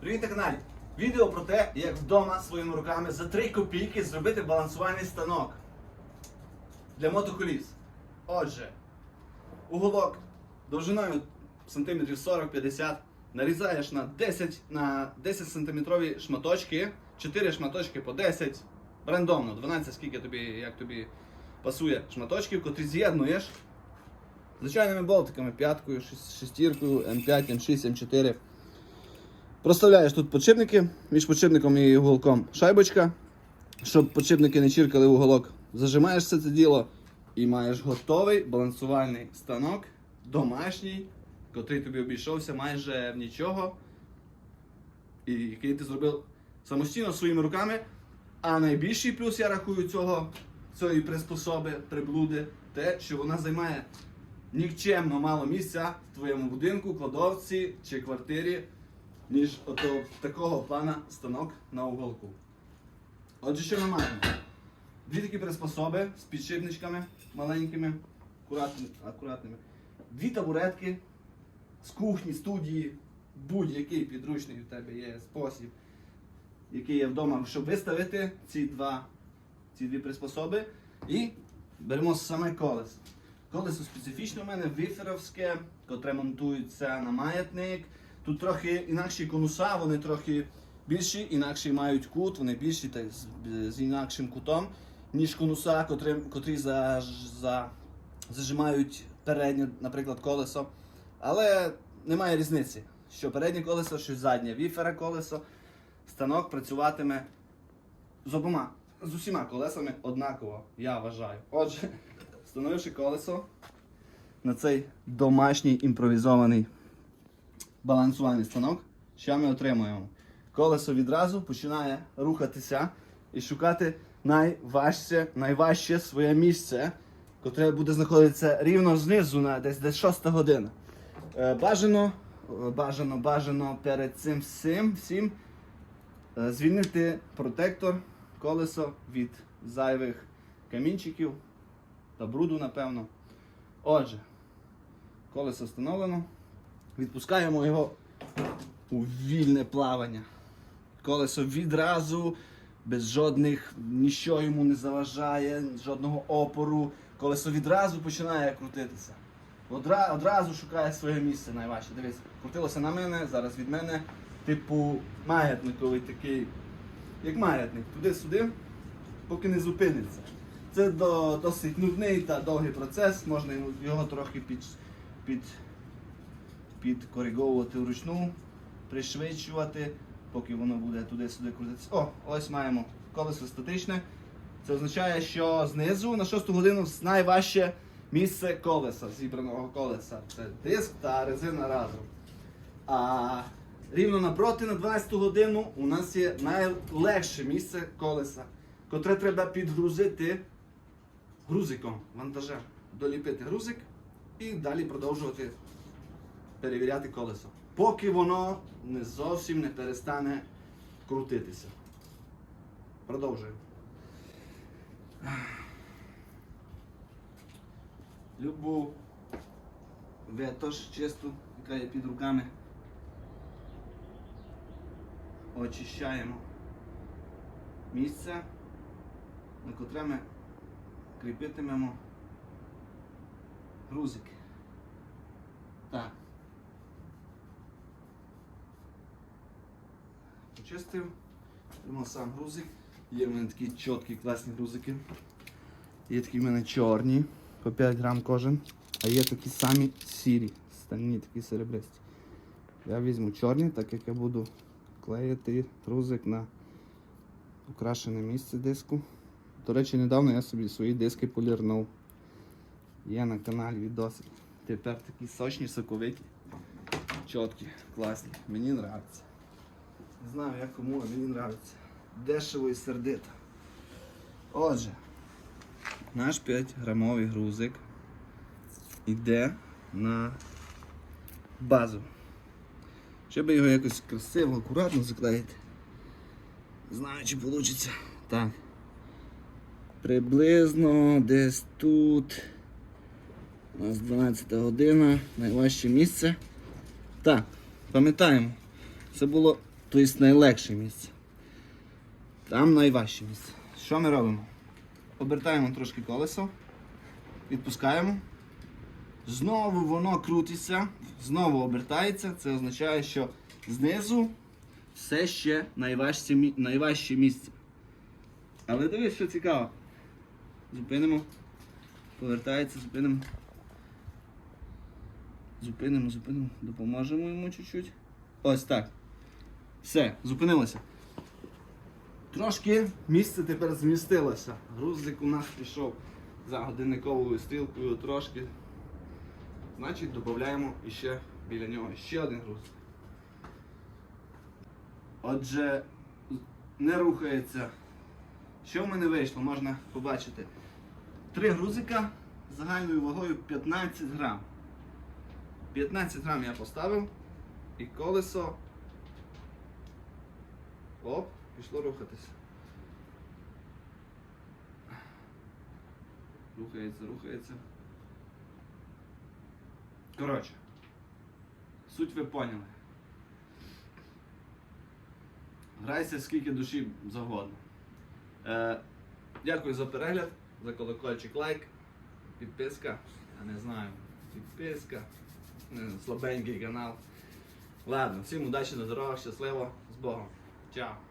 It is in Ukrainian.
Привіт на каналі! Відео про те, як вдома своїми руками за 3 копійки зробити балансувальний станок для мотоколіс. Отже, уголок довжиною сантиметрів 40-50 нарізаєш на 10 на 10 сантиметрові шматочки, 4 шматочки по 10, рандомно, 12 скільки тобі, як тобі пасує шматочків, котрі з'єднуєш звичайними болтиками, п'яткою, шес- шестіркою, М5, М6, М4. Проставляєш тут подшипники між подшипником і уголком шайбочка, щоб подшипники не чіркали в уголок. Зажимаєш все це діло і маєш готовий балансувальний станок, домашній, котрий тобі обійшовся майже в нічого, і який ти зробив самостійно своїми руками. А найбільший плюс я рахую цього, цієї приспособи, приблуди, те, що вона займає нікчемно мало місця в твоєму будинку, кладовці чи квартирі, ніж ото такого плана станок на уголку. Отже, що ми маємо? Дві такі приспособи з підшипничками маленькими, акуратними. Дві табуретки з кухні, студії, будь-який підручний в тебе є спосіб, який є вдома, щоб виставити ці два ці дві приспособи. І беремо саме колесо. Колесо специфічне у мене віферовське, котре монтується на маятник. Тут трохи інакші конуса, вони трохи більші, інакший мають кут, вони більші та з, з інакшим кутом, ніж конуса, котрі, котрі за, за, зажимають переднє, наприклад, колесо. Але немає різниці, що переднє колесо, що заднє віфера колесо. Станок працюватиме з обома, з усіма колесами однаково, я вважаю. Отже, встановивши колесо на цей домашній імпровізований балансувальний станок, що ми отримуємо? Колесо відразу починає рухатися і шукати найважче, найважче своє місце, котре буде знаходитися рівно знизу, на десь десь 6 година. Е, Бажано, е, бажано, бажано перед цим всім, всім е, звільнити протектор колесо від зайвих камінчиків та бруду, напевно. Отже, колесо встановлено. Відпускаємо його у вільне плавання. Колесо відразу, без жодних, нічого йому не заважає, жодного опору. Колесо відразу починає крутитися. Одра, одразу шукає своє місце найважче. Дивись, крутилося на мене, зараз від мене, типу маятниковий такий, як маятник, туди-сюди, поки не зупиниться. Це до, досить нудний та довгий процес, можна його трохи під, під, підкориговувати вручну, пришвидшувати, поки воно буде туди-сюди крутитися. О, ось маємо колесо статичне. Це означає, що знизу на 6 годину найважче місце колеса, зібраного колеса. Це диск та резина разом. А рівно напроти на 12 годину у нас є найлегше місце колеса, котре треба підгрузити грузиком, вантажем. Доліпити грузик і далі продовжувати перевіряти колесо. Поки воно не зовсім не перестане крутитися. Продовжуємо. Любу ветош чисту, яка є під руками. Очищаємо місце, на котре ми кріпитимемо грузики. Так. Почистив. Беремо сам грузик. Є в мене такі чіткі, класні грузики. Є такі в мене чорні, по 5 грам кожен. А є такі самі сірі, стальні, такі серебристі. Я візьму чорні, так як я буду клеїти грузик на украшене місце диску. До речі, недавно я собі свої диски полірнув. Є на каналі відоси. Тепер такі сочні, соковиті, чіткі, класні. Мені подобається. Знаю як кому, а мені подобається. Дешево і сердито. Отже, наш 5 грамовий грузик йде на базу. Щоб його якось красиво, акуратно заклеїти. Знаю, чи вийде. Так. Приблизно десь тут. У нас 12 година, найважче місце. Так, пам'ятаємо, це було Тобто найлегше місце. Там найважче місце. Що ми робимо? Обертаємо трошки колесо, відпускаємо. Знову воно крутиться, знову обертається. Це означає, що знизу все ще найважче, найважче місце. Але дивись, що цікаво. Зупинимо. Повертається, зупинимо. Зупинимо, зупинимо. Допоможемо йому чуть-чуть. Ось так. Все, зупинилося. Трошки місце тепер змістилося. Грузик у нас пішов за годинниковою стрілкою трошки. Значить, додаємо іще біля нього ще один груз. Отже, не рухається. Що в мене вийшло, можна побачити. Три грузика з загальною вагою 15 грам. 15 грам я поставив і колесо. Оп, пішло рухатися. Рухається, рухається. Коротше, суть ви поняли. Грайся скільки душі завгодно. Е, дякую за перегляд, за колокольчик лайк, підписка. Я не знаю, підписка. Слабенький канал. Ладно, всім удачі на дорогах, щасливо, з Богом. Чао.